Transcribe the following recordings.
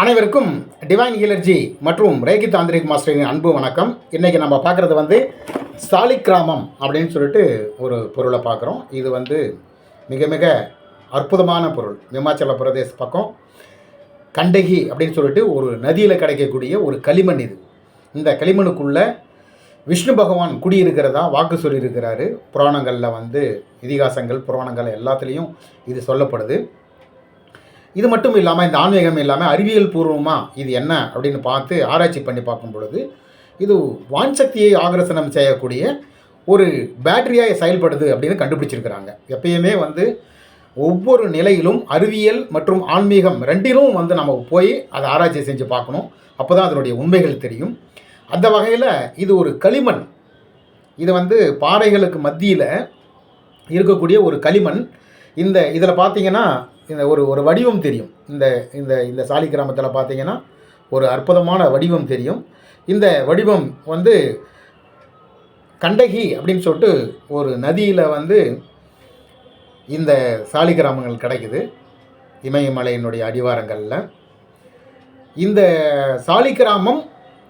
அனைவருக்கும் டிவைன் ஹீலர்ஜி மற்றும் ரேகி தாந்திரிக் மாஸ்டரின் அன்பு வணக்கம். இன்றைக்கி நம்ம பார்க்குறது வந்து சாலிக்கிராமம் அப்படின்னு சொல்லிட்டு ஒரு பொருளை பார்க்குறோம். இது வந்து மிக மிக அற்புதமான பொருள். இமாச்சல பிரதேச பக்கம் கண்டகி அப்படின்னு சொல்லிட்டு ஒரு நதியில் கிடைக்கக்கூடிய ஒரு களிமண் இது. இந்த களிமண்ணுக்குள்ளே விஷ்ணு பகவான் குடியிருக்கிறதா வாக்கு சொல்லியிருக்கிறாரு. புராணங்களில் வந்து இதிகாசங்கள் புராணங்கள் எல்லாத்துலேயும் இது சொல்லப்படுது. இது மட்டும் இல்லாமல் இந்த ஆன்மீகம் இல்லாமல் அறிவியல் பூர்வமாக இது என்ன அப்படின்னு பார்த்து ஆராய்ச்சி பண்ணி பார்க்கும் பொழுது இது வான்சக்தியை ஆகரசனம் செய்யக்கூடிய ஒரு பேட்டரியாக செயல்படுது அப்படின்னு கண்டுபிடிச்சிருக்கிறாங்க. எப்பயுமே வந்து ஒவ்வொரு நிலையிலும் அறிவியல் மற்றும் ஆன்மீகம் ரெண்டிலும் வந்து நம்ம போய் அதை ஆராய்ச்சி செஞ்சு பார்க்கணும். அப்போ தான் அதனுடைய உண்மைகள் தெரியும். அந்த வகையில் இது ஒரு களிமண். இது வந்து பாறைகளுக்கு மத்தியில் இருக்கக்கூடிய ஒரு களிமண். இந்த இதில் பார்த்தீங்கன்னா இந்த ஒரு ஒரு வடிவம் தெரியும். இந்த இந்த இந்த சாலி கிராமத்தில் பார்த்தீங்கன்னா ஒரு அற்புதமான வடிவம் தெரியும். இந்த வடிவம் வந்து கண்டகி அப்படின்னு சொல்லிட்டு ஒரு நதியில் வந்து இந்த சாலி கிராமங்கள் கிடைக்குது. இமயமலையினுடைய அடிவாரங்களில். இந்த சாலி கிராமம்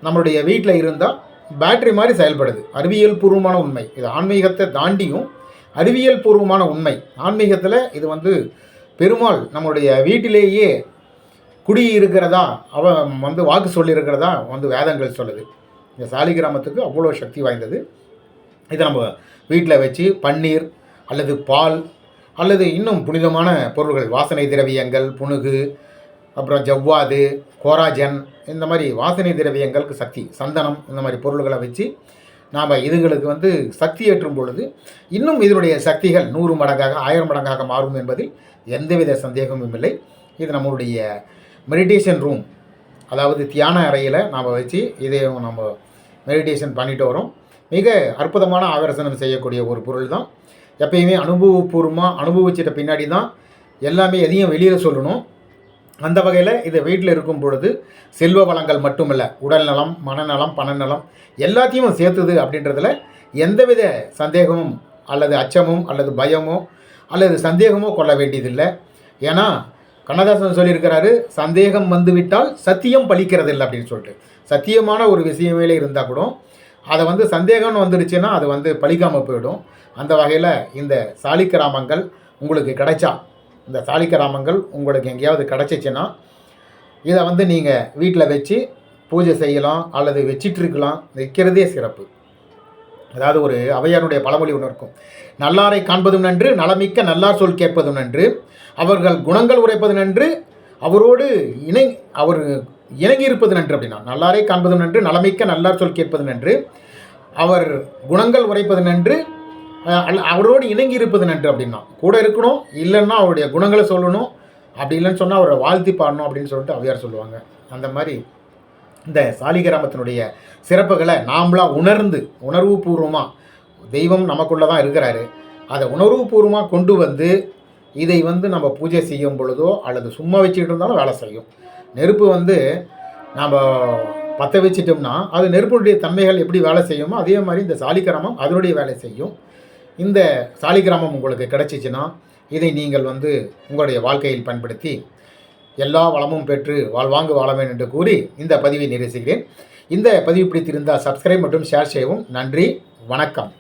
நம்மளுடைய வீட்டில் இருந்தால் பேட்டரி மாதிரி செயல்படுது. அறிவியல் பூர்வமான உண்மை. இது ஆன்மீகத்தை தாண்டியும் அறிவியல் பூர்வமான உண்மை. ஆன்மீகத்தில் இது வந்து பெருமாள் நம்மளுடைய வீட்டிலேயே குடி இருக்கிறதா அவன் வந்து வாக்கு சொல்லியிருக்கிறதா? வந்து வேதங்கள் சொல்லுது. இந்த சாலி கிராமத்துக்கு அவ்வளோ சக்தி வாய்ந்தது. இதை நம்ம வீட்டில் வச்சு பன்னீர் அல்லது பால் அல்லது இன்னும் புனிதமான பொருள்கள் வாசனை திரவியங்கள் புணுகு அப்புறம் ஜவ்வாது கோராஜன் இந்த மாதிரி வாசனை திரவியங்களுக்கு சக்தி சந்தனம் இந்த மாதிரி பொருள்களை வச்சு நாம் இதுங்களுக்கு வந்து சக்தி ஏற்றும் பொழுது இன்னும் இதனுடைய சக்திகள் நூறு மடங்காக ஆயிரம் மடங்காக மாறும் என்பதில் எந்தவித சந்தேகமும் இல்லை. இது நம்மளுடைய மெடிடேஷன் ரூம் அதாவது தியான அறையில் நாம் வச்சு இதை நம்ம மெடிடேஷன் பண்ணிட்டு வரோம். மிக அற்புதமான ஆகர்ஷணம் செய்யக்கூடிய ஒரு பொருள் தான். எப்பயுமே அனுபவபூர்வமாக அனுபவிச்சிட்ட பின்னாடி தான் எல்லாமே எதையும் வெளியில் சொல்லணும். அந்த வகையில் இது வீட்டில் இருக்கும் பொழுது செல்வ வளங்கள் மட்டுமில்லை உடல் நலம் மனநலம் பணநலம் எல்லாத்தையும் சேர்த்துது அப்படின்றதுல எந்தவித சந்தேகமும் அல்லது அச்சமும் அல்லது பயமோ அல்லது சந்தேகமோ கொள்ள வேண்டியதில்லை. ஏன்னா கண்ணதாசன் சொல்லியிருக்கிறாரு சந்தேகம் வந்துவிட்டால் சத்தியம் பலிக்கிறதில்லை அப்படின்னு சொல்லிட்டு. சத்தியமான ஒரு விஷயமேலே இருந்தால் கூட அதை வந்து சந்தேகம்னு வந்துருச்சுன்னா அது வந்து பழிக்காமல் போயிடும். அந்த வகையில் இந்த சாலிக்கிராமங்கள் உங்களுக்கு கிடைச்சா இந்த சாலிக்கிராமங்கள் உங்களுக்கு எங்கேயாவது கிடச்சிச்சின்னா இதை வந்து நீங்கள் வீட்டில் வச்சு பூஜை செய்யலாம் அல்லது வச்சிட்ருக்கலாம். வைக்கிறதே சிறப்பு. அதாவது ஒரு அவையாருடைய பழமொழி ஒன்று இருக்கும். நல்லாரை காண்பதும் நன்று நலமிக்க நல்லார் சொல் கேட்பதும் நன்று அவர்கள் குணங்கள் உரைப்பது நன்று அவரோடு இணை அவர் இணங்கி இருப்பது நன்று அப்படின்னா நல்லாரை காண்பதும் நன்று நலமிக்க நல்லார் சொல் கேட்பது நன்று அவர் குணங்கள் உரைப்பது நன்று அவரோடு இணங்கி இருப்பது நன்று அப்படின்னா கூட இருக்கணும் இல்லைன்னா அவருடைய குணங்களை சொல்லணும் அப்படி இல்லைன்னு சொன்னால் அவரை வாழ்த்தி பாடணும் அப்படின்னு சொல்லிட்டு அவையார் சொல்லுவாங்க. அந்த மாதிரி இந்த சாலிகிராமத்தினுடைய சிறப்புகளை நாமளாக உணர்ந்து உணர்வு பூர்வமாக தெய்வம் நமக்குள்ளே தான் இருக்கிறாரு. அதை உணர்வு பூர்வமாக கொண்டு வந்து இதை வந்து நம்ம பூஜை செய்யும் பொழுதோ அல்லது சும்மா வச்சுக்கிட்டு இருந்தாலும் வேலை செய்யும். நெருப்பு வந்து நாம் பற்ற வச்சிட்டோம்னா அது நெருப்புடைய தன்மைகள் எப்படி வேலை செய்யுமோ அதே மாதிரி இந்த சாலிகிராமம் அதனுடைய வேலை செய்யும். இந்த சாலிகிராமம் உங்களுக்கு கிடைச்சிச்சின்னா இதை நீங்கள் வந்து உங்களுடைய வாழ்க்கையில் பயன்படுத்தி எல்லா வளமும் பெற்று வாழ்வாங்கு வாழ என்று கூறி இந்த பதிவை நிறைவு செய்கிறேன். இந்த பதிவு பிடித்திருந்தால் சப்ஸ்கிரைப் மற்றும் ஷேர் செய்யவும் நன்றி. வணக்கம்.